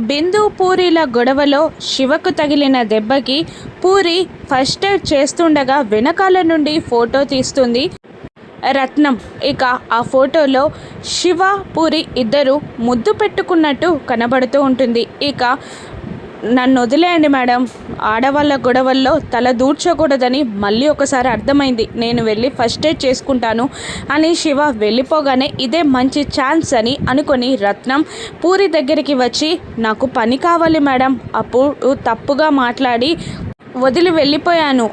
బిందు పూరిల గొడవలో శివకు తగిలిన దెబ్బకి పూరి ఫస్ట్ ఎయిడ్ చేస్తుండగా వెనకాల నుండి ఫోటో తీస్తుంది రత్నం. ఇక ఆ ఫోటోలో శివ పూరి ఇద్దరు ముద్దు పెట్టుకున్నట్టు కనబడుతూ ఉంటుంది. ఇక నన్ను వదిలేయండి మేడం. ఆడవాళ్ళ గొడవల్లో తల దూర్చకూడదని మళ్ళీ ఒకసారి అర్థమైంది. నేను వెళ్ళి ఫస్ట్ ఎయిడ్ చేసుకుంటాను అని శివ వెళ్ళిపోగానే ఇదే మంచి ఛాన్స్ అని అనుకొని రత్నం పూరి దగ్గరికి వచ్చి నాకు పని కావాలి మేడం. అప్పుడు తప్పుగా మాట్లాడి వదిలి వెళ్ళిపోయాను.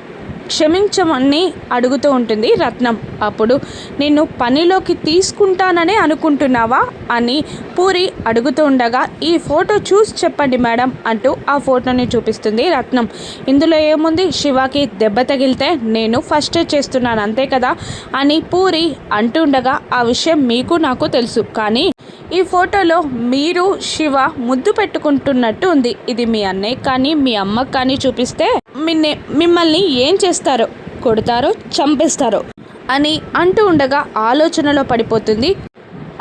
క్షమించమని అడుగుతూ ఉంటుంది రత్నం. అప్పుడు నిన్ను పనిలోకి తీసుకుంటానని అనుకుంటున్నావా? అని పూరి అడుగుతూ ఉండగా ఈ ఫోటో చూసి చెప్పండి మేడం అంటూ ఆ ఫోటోని చూపిస్తుంది రత్నం. ఇందులో ఏముంది? శివాకి దెబ్బ తగిలితే నేను ఫస్ట్ ఎయిడ్ చేస్తున్నాను అంతే కదా? అని పూరి అంటుండగా ఆ విషయం మీకు నాకు తెలుసు కానీ ఈ ఫోటోలో మీరు శివ ముద్దు పెట్టుకుంటున్నట్టు ఉంది. ఇది మీ అన్నయ్య కానీ మీ అమ్మకు కానీ చూపిస్తే మిన్నే మిమ్మల్ని ఏం చేస్తారో కొడతారో చంపేస్తారో అని అంటూ ఉండగా ఆలోచనలో పడిపోతుంది.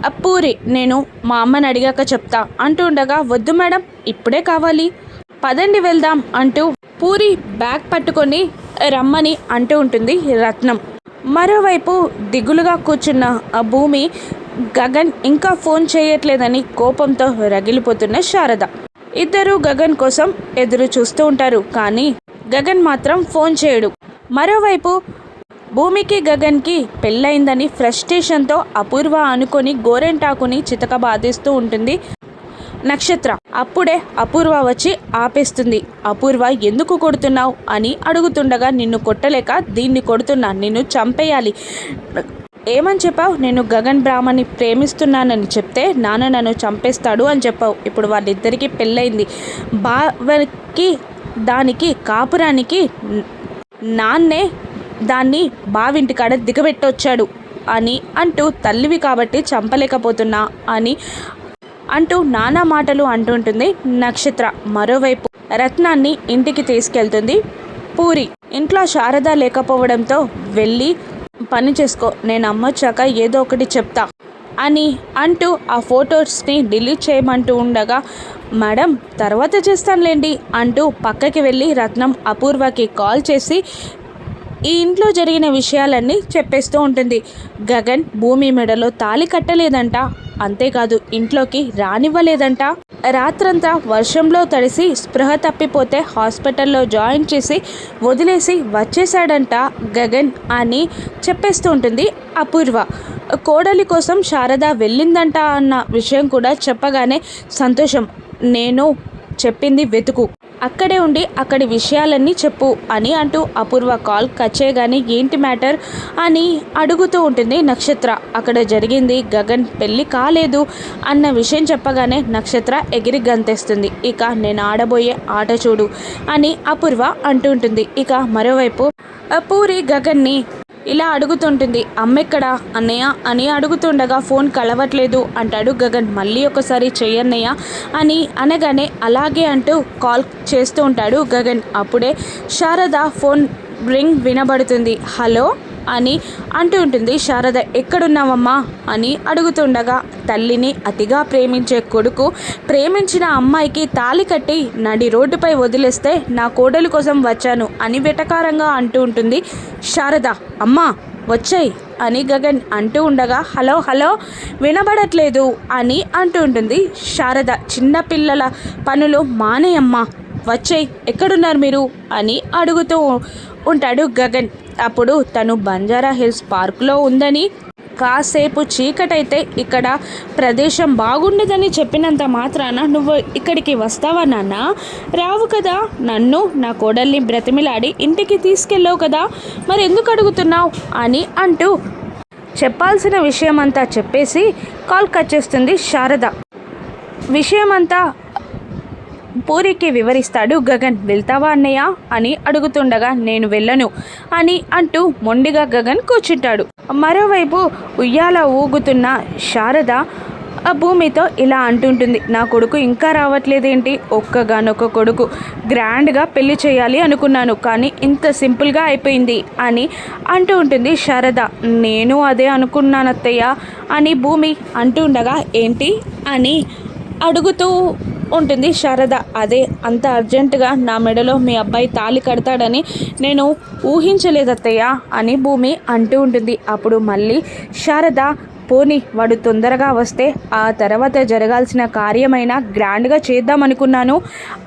"ఆ పూరి నేను మా అమ్మని అడిగాక చెప్తా అంటూ ఉండగా వద్దు మేడం ఇప్పుడే కావాలి. పదండి వెళ్దాం అంటూ పూరి బ్యాగ్ పట్టుకొని రమ్మని అంటూ ఉంటుంది రత్నం. మరోవైపు దిగులుగా కూర్చున్న ఆ భూమి గగన్ ఇంకా ఫోన్ చేయట్లేదని కోపంతో రగిలిపోతున్న శారద. ఇద్దరు గగన్ కోసం ఎదురు చూస్తూ ఉంటారు కానీ గగన్ మాత్రం ఫోన్ చేయడు. మరోవైపు భూమికి గగన్కి పెళ్ళయిందని ఫ్రస్ట్రేషన్తో అపూర్వ అనుకొని గోరెంటాకుని చితక బాధిస్తూ ఉంటుంది నక్షత్ర. అప్పుడే అపూర్వ వచ్చి ఆపేస్తుంది. అపూర్వ ఎందుకు కొడుతున్నావు? అని అడుగుతుండగా నిన్ను కొట్టలేక దీన్ని కొడుతున్నా నిన్ను చంపేయాలి. ఏమని చెప్పావు? నేను గగన్ బ్రాహ్మణ్ని ప్రేమిస్తున్నానని చెప్తే నాన్న నన్ను చంపేస్తాడు అని చెప్పావు. ఇప్పుడు వాళ్ళిద్దరికీ పెళ్ళయింది. బావకి దానికి కాపురానికి నాన్నే దాన్ని బావింటికాడ దిగబెట్టొచ్చాడు అని అంటూ తల్లివి కాబట్టి చంపలేకపోతున్నా అని అంటూ నానా మాటలు అంటుంటుంది నక్షత్ర. మరోవైపు రత్నాన్ని ఇంటికి తీసుకెళ్తుంది పూరి. ఇంట్లో శారద లేకపోవడంతో వెళ్ళి పని చేసుకో నేను అమ్మొచ్చాక ఏదో ఒకటి చెప్తా అని అంటూ ఆ ఫొటోస్ని డిలీట్ చేయమంటూ ఉండగా మేడం తర్వాత చేస్తానులేండి అంటూ పక్కకి వెళ్ళి రత్నం అపూర్వకి కాల్ చేసి ఈ ఇంట్లో జరిగిన విషయాలన్నీ చెప్పేస్తూ ఉంటుంది. గగన్ భూమి మెడలో తాళి కట్టలేదంట. అంతేకాదు ఇంట్లోకి రానివ్వలేదంట. రాత్రంతా వర్షంలో తడిసి స్పృహ తప్పిపోతే హాస్పిటల్లో జాయిన్ చేసి వదిలేసి వచ్చేసాడంట గగన్ అని చెప్పేస్తూ ఉంటుంది అపూర్వ. కోడలి కోసం శారద వెళ్ళిందంట అన్న విషయం కూడా చెప్పగానే సంతోషం. నేను చెప్పింది వెతుకు. అక్కడే ఉండి అక్కడి విషయాలన్నీ చెప్పు అని అంటూ అపూర్వ కాల్ కట్ చేయగానే ఏంటి మ్యాటర్ అని అడుగుతూ ఉంటుంది నక్షత్ర. అక్కడ జరిగింది గగన్ పెళ్ళి కాలేదు అన్న విషయం చెప్పగానే నక్షత్ర ఎగిరి గంతేస్తుంది. ఇక నేను ఆడబోయే ఆట చూడు అని అపూర్వ అంటూ ఉంటుంది. ఇక మరోవైపు పూరి గగన్ని ఇలా అడుగుతుంటుంది అమ్మెక్కడా? అన్నయ్య? అని అడుగుతుండగా ఫోన్ కలవట్లేదు. అంటాడు గగన్ మళ్ళీ ఒకసారి చెయ్యన్నయ్య? అని అనగానే అలాగే అంటూ కాల్ చేస్తూ ఉంటాడు గగన్. అప్పుడే శారద ఫోన్ రింగ్ వినబడుతుంది. హలో? అని అంటూ ఉంటుంది. శారద ఎక్కడున్నావమ్మా? అని అడుగుతుండగా తల్లిని అతిగా ప్రేమించే కొడుకు ప్రేమించిన అమ్మాయికి తాళి కట్టి నడి రోడ్డుపై వదిలేస్తే నా కోడలు కోసం వచ్చాను అని వెటకారంగా అంటూ ఉంటుంది. శారద అమ్మా వచ్చాయి అని గగన్ అంటూ ఉండగా హలో హలో వినబడట్లేదు అని అంటూ ఉంటుంది. శారద చిన్నపిల్లల పనులు మానేయమ్మా వచ్చేయ్ ఎక్కడున్నారు మీరు? అని అడుగుతూ ఉంటాడు గగన్. అప్పుడు తను బంజారా హిల్స్ పార్క్లో ఉందని కాసేపు చీకటైతే ఇక్కడ ప్రదేశం బాగుండదని చెప్పినంత మాత్రాన నువ్వు ఇక్కడికి వస్తావా నాన్న? రావు కదా. నన్ను నా కోడల్ని బ్రతిమిలాడి ఇంటికి తీసుకెళ్ళావు కదా. మరి ఎందుకు అడుగుతున్నావు? అని అంటూ చెప్పాల్సిన విషయమంతా చెప్పేసి కాల్ కట్ చేస్తుంది శారద. విషయమంతా పూరికి వివరిస్తాడు గగన్ వెళ్తావా అన్నయ్య? అని అడుగుతుండగా నేను వెళ్ళను అని అంటూ మొండిగా గగన్ కూర్చుంటాడు. మరోవైపు ఉయ్యాల ఊగుతున్న శారద ఆ భూమితో ఇలా అంటుంటుంది నా కొడుకు ఇంకా రావట్లేదేంటి? ఒక్కగానొక్క కొడుకు గ్రాండ్గా పెళ్ళి చేయాలి అనుకున్నాను కానీ ఇంత సింపుల్గా అయిపోయింది అని అంటూ ఉంటుంది శారద. నేను అదే అనుకున్నాను అత్తయ్య అని భూమి అంటూ ఉండగా ఏంటి? అని అడుగుతూ ఉంటుంది. శారద అదే అంత అర్జెంటుగా నా మెడలో మీ అబ్బాయి తాళి కడతాడని నేను ఊహించలేదు అత్తయ్య అని భూమి అంటూ ఉంటుంది. అప్పుడు మళ్ళీ శారద పోని వాడు తొందరగా వస్తే ఆ తర్వాత జరగాల్సిన కార్యమైనా గ్రాండ్గా చేద్దామనుకున్నాను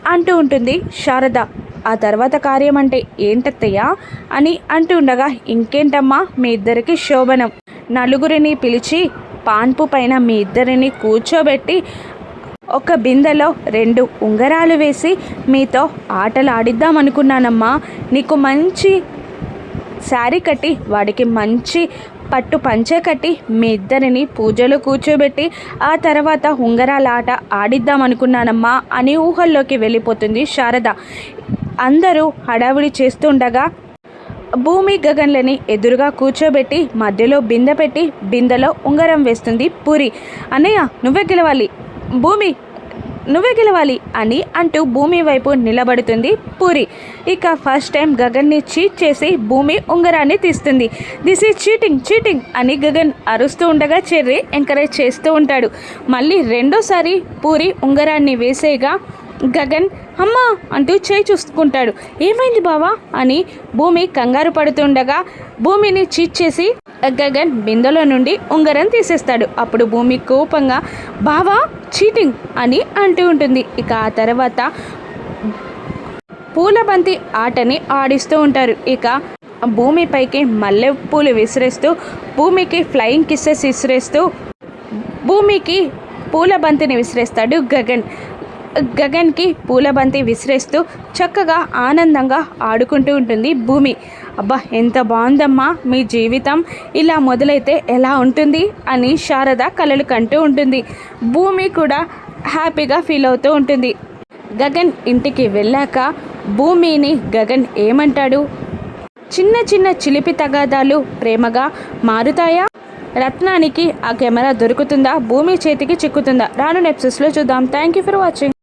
అంటూ ఉంటుంది శారద. ఆ తర్వాత కార్యం అంటే ఏంటత్తయ్యా అని అంటూ ఉండగా ఇంకేంటమ్మా మీ ఇద్దరికి శోభనం. నలుగురిని పిలిచి పాన్పు పైన మీ ఇద్దరిని కూర్చోబెట్టి ఒక బిందెలో రెండు ఉంగరాలు వేసి మీతో ఆటలు ఆడిద్దాం అనుకున్నానమ్మా నీకు మంచి శారీ కట్టి వాడికి మంచి పట్టు పంచె కట్టి మీ ఇద్దరిని పూజలో కూర్చోబెట్టి ఆ తర్వాత ఉంగరాల ఆట ఆడిద్దాం అనుకున్నానమ్మా అని ఊహల్లోకి వెళ్ళిపోతుంది శారద. అందరూ హడావిడి చేస్తుండగా భూమి గగన్లని ఎదురుగా కూర్చోబెట్టి మధ్యలో బిందె పెట్టి బిందెలో ఉంగరం వేస్తుంది పూరి. అన్నయ్య నువ్వే గెలవాలి. భూమి నువ్వే గెలవాలి అని అంటూ భూమి వైపు నిలబడుతుంది పూరి. ఇక ఫస్ట్ టైం గగన్ని చీట్ చేసి భూమి ఉంగరాన్ని తీస్తుంది. దిస్ ఈజ్ చీటింగ్ చీటింగ్ అని గగన్ అరుస్తూ ఉండగా చెర్రి ఎంకరేజ్ చేస్తూ ఉంటాడు. మళ్ళీ రెండోసారి పూరి ఉంగరాన్ని వేసేగా గగన్ అమ్మా అంటూ చేయి చూసుకుంటాడు. ఏమైంది బావా? అని భూమి కంగారు పడుతుండగా భూమిని చీట్ చేసి గగన్ బిందెలో నుండి ఉంగరం తీసేస్తాడు. అప్పుడు భూమి కోపంగా బావా చీటింగ్ అని అంటూ ఉంటుంది. ఇక ఆ తర్వాత పూలబంతి ఆటని ఆడిస్తూ ఉంటారు. ఇక భూమిపైకి మల్లె పూలు విసిరేస్తూ భూమికి ఫ్లయింగ్ కిస్సెస్ విసిరేస్తూ భూమికి పూల బంతిని విసిరేస్తాడు గగన్. గగన్కి పూలబంతి విసిరేస్తూ చక్కగా ఆనందంగా ఆడుకుంటూ ఉంటుంది భూమి. అబ్బా ఎంత బాగుందమ్మా మీ జీవితం. ఇలా మొదలైతే ఎలా ఉంటుంది అని శారద కలలు కంటూ ఉంటుంది. భూమి కూడా హ్యాపీగా ఫీల్ అవుతూ ఉంటుంది. గగన్ ఇంటికి వెళ్ళాక భూమిని గగన్ ఏమంటాడు? చిన్న చిన్న చిలిపి తగాదాలు ప్రేమగా మారుతాయా? రత్నానికి ఆ కెమెరా దొరుకుతుందా? భూమి చేతికి చిక్కుతుందా? రాను నెప్సెస్లో చూద్దాం. Thank you for watching